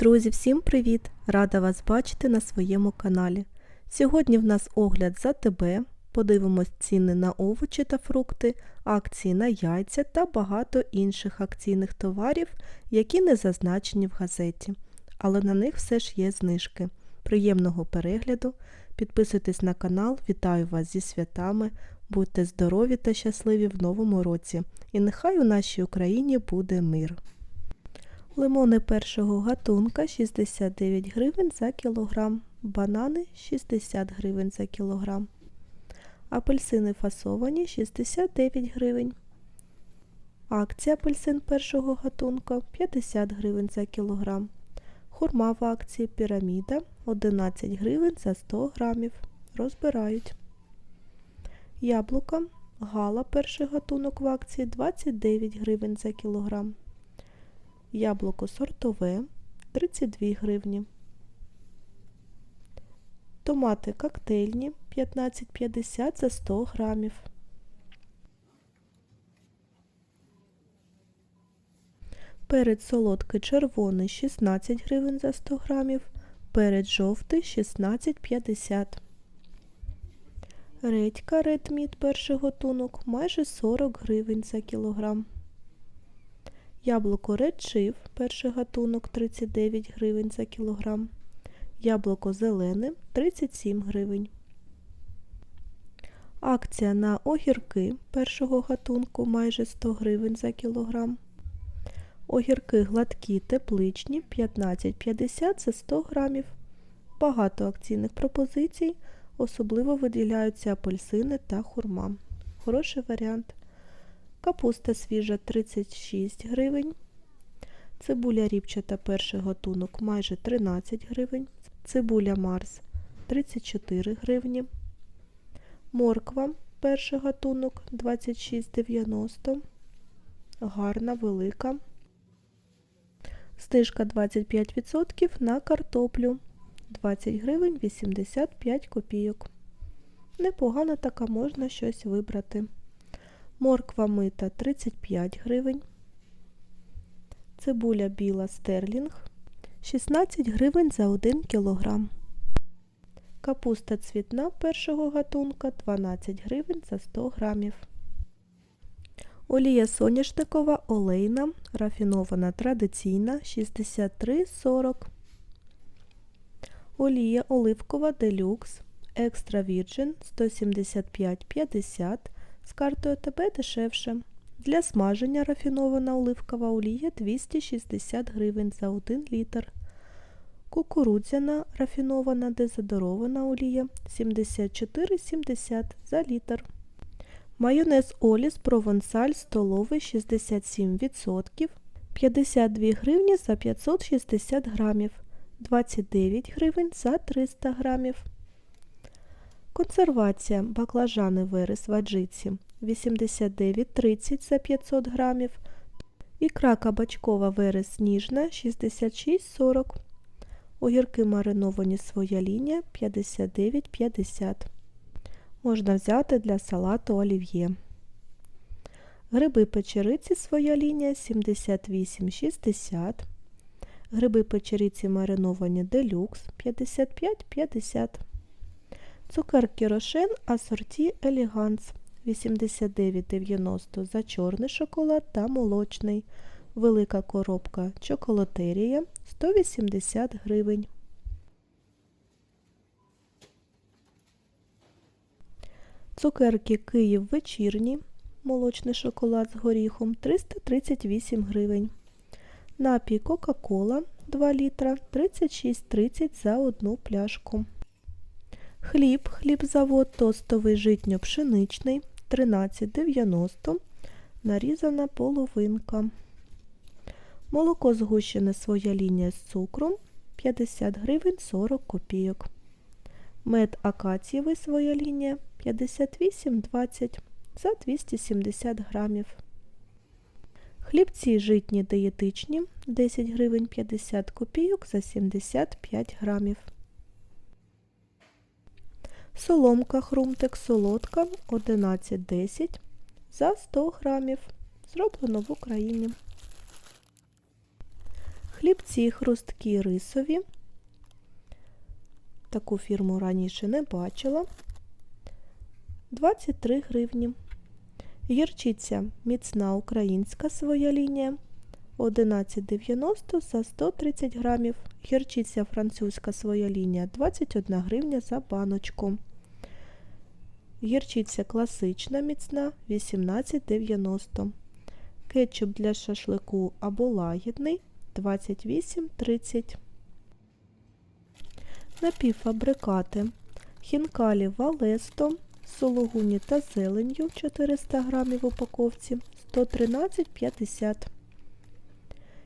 Друзі, всім привіт! Рада вас бачити на своєму каналі. Сьогодні в нас огляд за ТБ, подивимось ціни на овочі та фрукти, акції на яйця та багато інших акційних товарів, які не зазначені в газеті. Але на них все ж є знижки. Приємного перегляду! Підписуйтесь на канал, вітаю вас зі святами, будьте здорові та щасливі в новому році. І нехай у нашій Україні буде мир. Лимони першого гатунка 69 гривень за кілограм, банани 60 гривень за кілограм, апельсини фасовані 69 гривень. Акція апельсин першого гатунка 50 гривень за кілограм. Хурма в акції піраміда 11 гривень за 100 грамів. Розбирають. Яблука гала перший гатунок в акції 29 гривень за кілограм. Яблуко сортове 32 гривні. Томати коктейльні 15,50 за 100 грамів. Перець солодкий червоний 16 гривень за 100 грамів. Перець жовтий 16,50. Редька Meat перший готунок майже 40 гривень за кілограм. Яблуко Chief, перший гатунок 39 гривень за кілограм. Яблуко зелене 37 гривень. Акція на огірки першого гатунку майже 100 гривень за кілограм. Огірки гладкі тепличні 15,50 за 100 грамів. Багато акційних пропозицій, особливо виділяються апельсини та хурма. Хороший варіант. Капуста свіжа 36 гривень. Цибуля ріпчата перший готунок майже 13 гривень. Цибуля Марс 34 гривні. Морква перший гатунок 26,90. Гарна, велика. Знижка 25% на картоплю 20 гривень 85 копійок. Непогано така можна щось вибрати. Морква мита 35 гривень. Цибуля біла стерлінг 16 гривень за 1 кілограм. Капуста цвітна першого гатунка 12 гривень за 100 грамів. Олія соняшникова олейна, рафінована традиційна 63,40. Олія оливкова делюкс екстра вірджин 175,50 з картою ТБ дешевше. Для смаження рафінована оливкова олія 260 гривень за 1 літр. Кукурудзяна рафінована дезодорована олія 74,70 за літр. Майонез Оліс Провансаль столовий 67%, 52 гривні за 560 грамів, 29 гривень за 300 грамів. Консервація баклажани верес в аджиці 89,30 за 500 грамів. Ікра кабачкова верес ніжна 66,40. Огірки мариновані своя лінія 59,50. Можна взяти для салату олів'є. Гриби печериці своя лінія 78,60. Гриби печериці мариновані делюкс 55,50. Цукерки рошен асорті елеганс 89,90 за чорний шоколад та молочний. Велика коробка чоколатерія 180 гривень. Цукерки Київ вечірні. Молочний шоколад з горіхом 338 гривень. Напій Кока-Кола 2 літра 36,30 за одну пляшку. Хліб, хлібзавод тостовий житньо-пшеничний 13,90 нарізана половинка. Молоко згущене своя лінія з цукром 50 гривень 40 копійок. Мед акацієвий своя лінія 58,20 за 270 грамів. Хлібці житні диєтичні 10 гривень 50 копійок за 75 грамів. Соломка хрумтик солодка 11,10 за 100 грамів. Зроблено в Україні. Хлібці хрусткі рисові. Таку фірму раніше не бачила. 23 гривні. Гірчиця міцна українська своя лінія 11,90 за 130 грамів. Гірчиця французька своя лінія 21 гривня за баночку. Гірчиця класична міцна 18,90. Кетчуп для шашлику або лагідний 28,30. Напівфабрикати. Хінкалі Валесто, сологуні та зеленью 400 г в упаковці 113,50.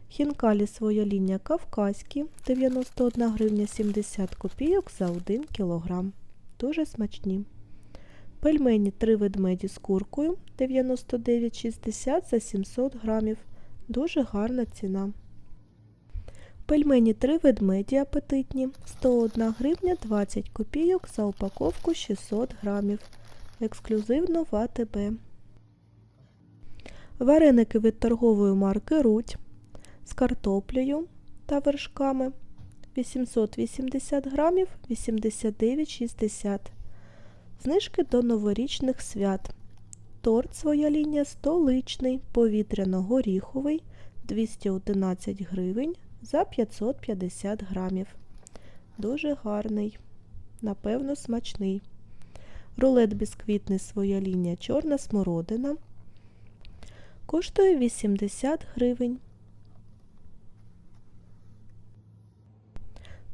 Хінкалі своя лінія кавказькі 91 гривня 70 копійок за 1 кг. Дуже смачні. Пельмені 3 ведмеді з куркою 99,60 за 700 грамів. Дуже гарна ціна. Пельмені 3 ведмеді апетитні 101 гривня 20 копійок за упаковку 600 грамів. Ексклюзивно в АТБ. Вареники від торгової марки Рудь з картоплею та вершками 880 грамів 89,60 Знижки до новорічних свят. Торт своя лінія столичний, повітряно-горіховий 211 гривень за 550 грамів. Дуже гарний, напевно, смачний. Рулет бісквітний своя лінія чорна смородина. Коштує 80 гривень.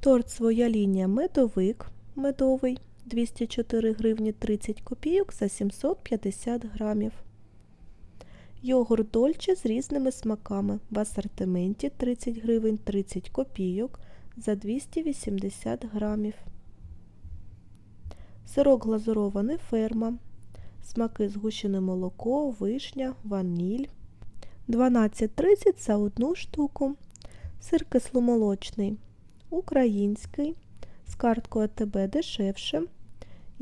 Торт своя лінія медовик медовий 204 гривні 30 копійок за 750 грамів. Йогурт Дольче з різними смаками в асортименті 30 гривень 30 копійок за 280 грамів. Сирок глазурований ферма. Смаки згущене молоко, вишня, ваніль. 12,30 за одну штуку. Сир кисломолочний. Український. З карткою АТБ дешевше.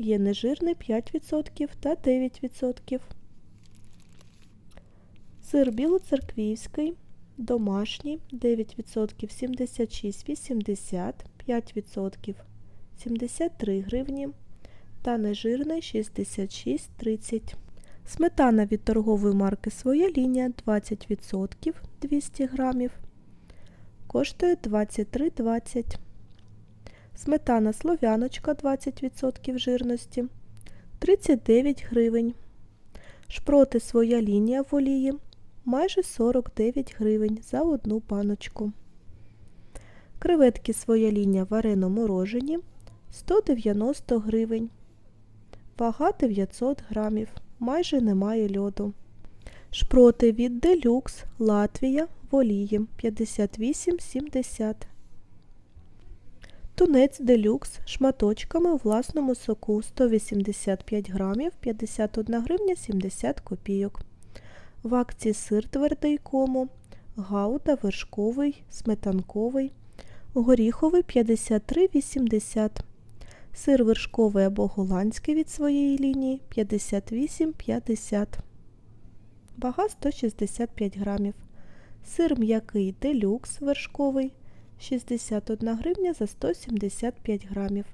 Є нежирний 5% та 9%. Сир білоцерквівський, домашній 9% 76,80, 5% 73 гривні та нежирний 66,30. Сметана від торгової марки Своя лінія 20% 200 грамів. Коштує 23,20. Сметана слов'яночка 20% жирності 39 гривень. Шпроти своя лінія в олії майже 49 гривень за одну баночку. Креветки своя лінія варено морожені 190 гривень. Вага 900 грамів. Майже немає льоду. Шпроти від Deluxe Латвія в олії 58,70. Тунець делюкс шматочками у власному соку 185 грамів 51 гривня 70 копійок. В акції сир твердий кому, гауда вершковий, сметанковий, горіховий 53,80 Сир вершковий або голландський від своєї лінії 58,50 Вага 165 грамів. Сир м'який делюкс вершковий 61 гривня за 175 грамів.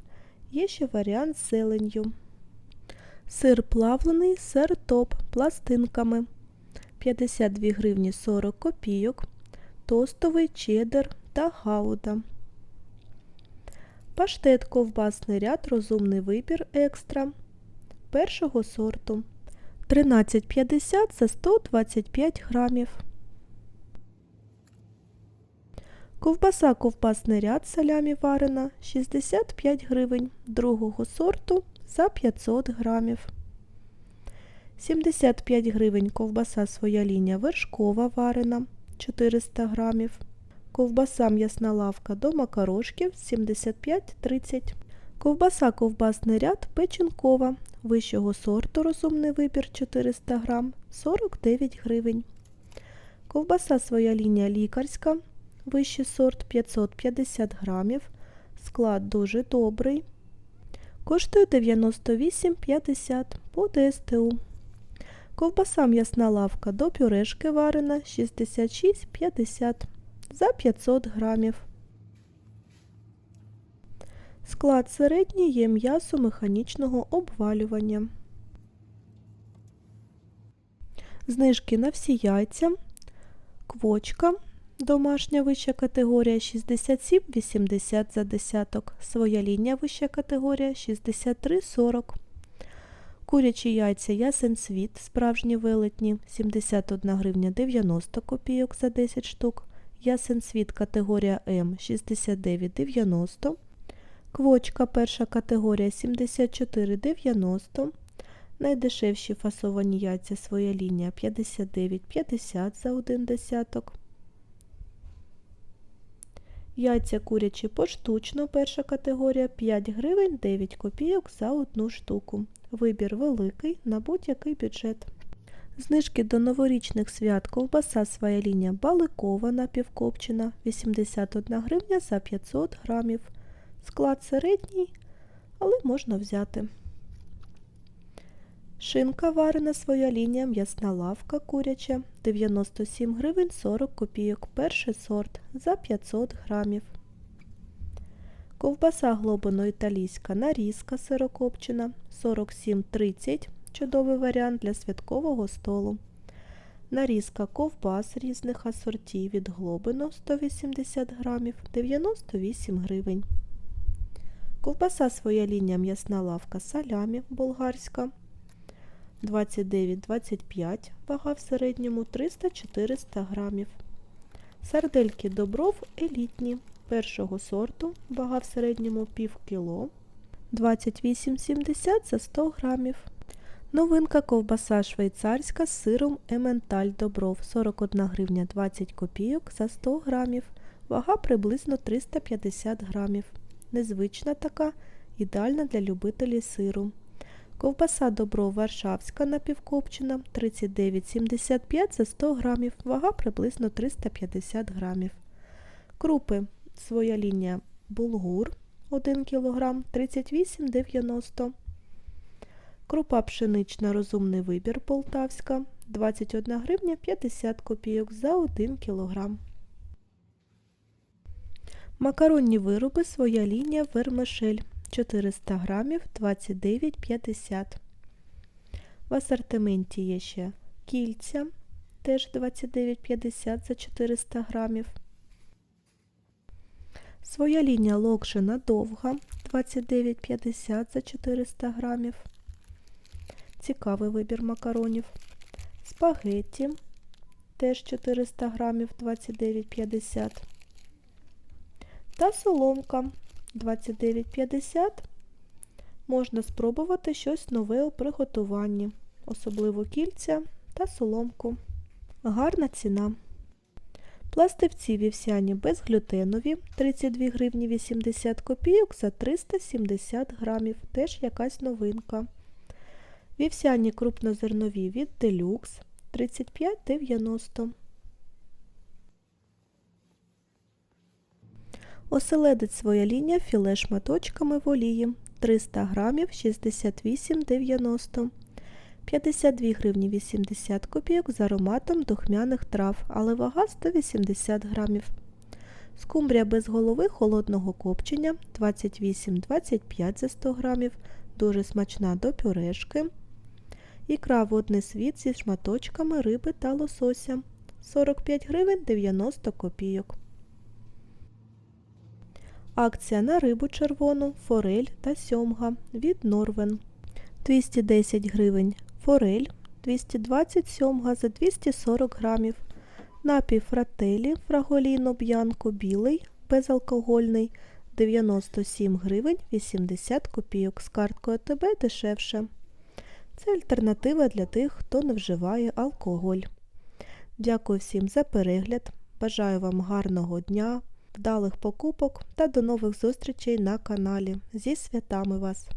Є ще варіант з зеленью. Сир плавлений, сир топ пластинками 52 гривні 40 копійок, тостовий чеддер та гауда. Паштет ковбасний ряд розумний вибір екстра першого сорту 13,50 за 125 грамів. Ковбаса ковбасний ряд салямі варена 65 гривень другого сорту за 500 грамів. 75 гривень ковбаса своя лінія вершкова варена 400 грамів. Ковбаса м'ясна лавка до макарошків 75-30. Ковбаса ковбасний ряд печінкова вищого сорту розумний вибір 400 грам 49 гривень. Ковбаса своя лінія лікарська вищий сорт 550 грамів. Склад дуже добрий. Коштує 98,50 по ДСТУ. Ковбаса м'ясна лавка до пюрешки варена 66,50 за 500 грамів. Склад середній є м'ясо механічного обвалювання. Знижки на всі яйця. Квочка. Домашня вища категорія 67,80 за десяток. Своя лінія вища категорія 63,40. Курячі яйця ясен світ, справжні велетні 71 гривня 90 копійок за 10 штук. Ясен світ категорія М 69,90. Квочка перша категорія 74,90. Найдешевші фасовані яйця своя лінія 59,50 за один десяток. Яйця курячі поштучно перша категорія 5 гривень 9 копійок за одну штуку. Вибір великий на будь-який бюджет. Знижки до новорічних свят ковбаса своя лінія баликова напівкопчена 81 гривня за 500 грамів. Склад середній, але можна взяти. Шинка варена своя лінія, м'ясна лавка куряча 97 гривень 40 копійок. Перший сорт за 500 грамів. Ковбаса глобино-італійська нарізка сирокопчена 47,30 чудовий варіант для святкового столу. Нарізка ковбас різних асортів від глобино 180 грамів 98 гривень. Ковбаса своя лінія м'ясна лавка салямі болгарська 29-25, вага в середньому 300-400 грамів. Сардельки Добров елітні першого сорту, вага в середньому пів кіло, 28,70 за 100 грамів. Новинка ковбаса швейцарська з сиром Ементаль Добров 41 гривня 20 копійок за 100 грамів, вага приблизно 350 грамів. Незвична така, ідеальна для любителів сиру. Ковбаса Добро Варшавська напівкопчена 39,75 за 100 грамів, вага приблизно 350 грамів. Крупи своя лінія булгур 1 кг 38,90 Крупа пшенична розумний вибір полтавська 21 гривня 50 копійок за 1 кг. Макаронні вироби своя лінія вермишель 400 грамів 29,50. В асортименті є ще кільця, теж 29,50 за 400 грамів. Своя лінія локшина довга 29,50 за 400 грамів. Цікавий вибір макаронів. Спагетті теж 400 грамів 29,50. Та соломка 29,50 можна спробувати щось нове у приготуванні, особливо кільця та соломку. Гарна ціна. Пластивці вівсяні безглютенові 32 гривні 80 копійок за 370 грамів, теж якась новинка. Вівсяні крупнозернові від Deluxe 35,90 Оселедець своя лінія філе шматочками в олії 300 грамів 68,90 52 гривні 80 копійок з ароматом духмяних трав, але вага 180 грамів. Скумбрія без голови холодного копчення 28-25 за 100 грамів, дуже смачна до пюрешки. Ікра водний світ зі шматочками риби та лосося 45 гривень 90 копійок. Акція на рибу червону, форель та сьомга від Норвен. 210 гривень форель, 220 сьомга за 240 грамів. Напій фрателі, фраголіно б'янко білий, безалкогольний 97 гривень 80 копійок. З карткою АТБ дешевше. Це альтернатива для тих, хто не вживає алкоголь. Дякую всім за перегляд. Бажаю вам гарного дня, вдалих покупок та до нових зустрічей на каналі. Зі святами вас!